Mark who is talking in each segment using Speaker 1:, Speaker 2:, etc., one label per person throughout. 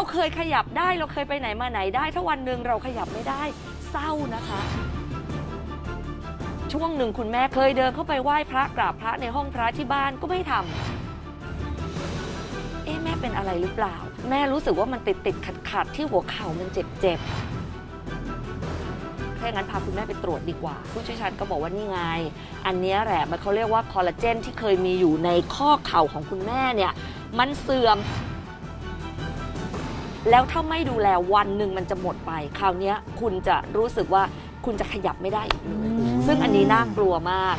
Speaker 1: เราเคยขยับได้เราเคยไปไหนมาไหนได้ ถ้าวันหนึ่งเราขยับไม่ได้ เศร้านะคะ ช่วงหนึ่งคุณแม่เคยเดินเข้าไปไหว้พระกราบพระในห้องพระที่บ้านก็ไม่ทำเอ๊ะแม่เป็นอะไรหรือเปล่า แม่รู้สึกว่ามันติดติดขัดขัดที่หัวเข่ามันเจ็บเจ็บถ้าอย่างนั้นพาคุณแม่ไปตรวจดีกว่า ผู้เชี่ยวชาญก็บอกว่านี่ไง อันนี้แหละมันเขาเรียกว่าคอลลาเจนที่เคยมีอยู่ในข้อเข่าของคุณแม่เนี่ย มันเสื่อม แล้วถ้าไม่ดูแลวันหนึ่งมันจะหมดไป คราวเนี้ยคุณจะรู้สึกว่าคุณจะขยับไม่ได้อีกเลยซึ่งอันนี้น่ากลัวมาก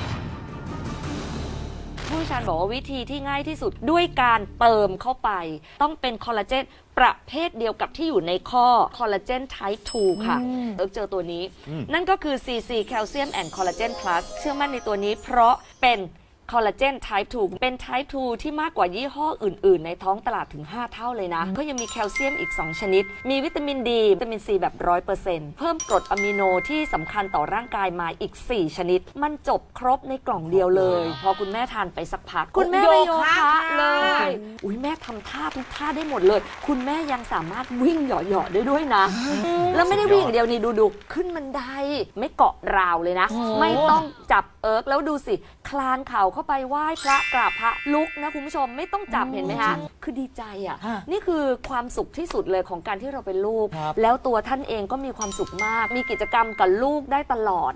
Speaker 1: ผู้เชี่ยวชาญบอกว่าวิธีที่ง่ายที่สุดด้วยการเติมเข้าไป ต้องเป็นคอลลาเจนประเภทเดียวกับที่อยู่ในข้อคอลลาเจน type 2ค่ะเอิร์กเจอตัวนี้
Speaker 2: อืม
Speaker 1: นั่นก็คือ CC Calcium and Collagen Plus เชื่อมั่นในตัวนี้เพราะเป็น คอลลาเจน type 2 เป็น type 2 ที่มากกว่ายี่ห้ออื่น ๆ ในท้องตลาดถึง 5 เท่าเลยนะ ก็ยังมีแคลเซียมอีก 2 ชนิด มีวิตามินดี วิตามินซีแบบ 100%เพิ่มกรดอะมิโนที่สำคัญต่อร่างกายมาอีก 4 ชนิด มันจบครบในกล่องเดียวเลย พอคุณแม่ทานไปสักพักคุณแม่ไปโยคะเลย อุ้ยแม่ทำท่าทุกท่าได้หมดเลย คุณแม่ยังสามารถวิ่งเหยาะๆได้ด้วยนะ แล้วไม่ได้วิ่งอย่างเดียวนี่ดูดูๆขึ้นบันไดไม่เกาะราวเลยนะ ไม่ต้องจับเอิร์กแล้วดูสิ คลานเข่าเข้าไปไหว้พระกราบพระลุกนะคุณผู้ชมไม่ต้องจับเห็นไหมคะคือดีใจอะ
Speaker 2: ฮะ
Speaker 1: นี่คือความสุขที่สุดเลยของการที่เราเป็นลูก
Speaker 2: ครับ
Speaker 1: แล้วตัวท่านเองก็มีความสุขมาก มีกิจกรรมกับลูกได้ตลอด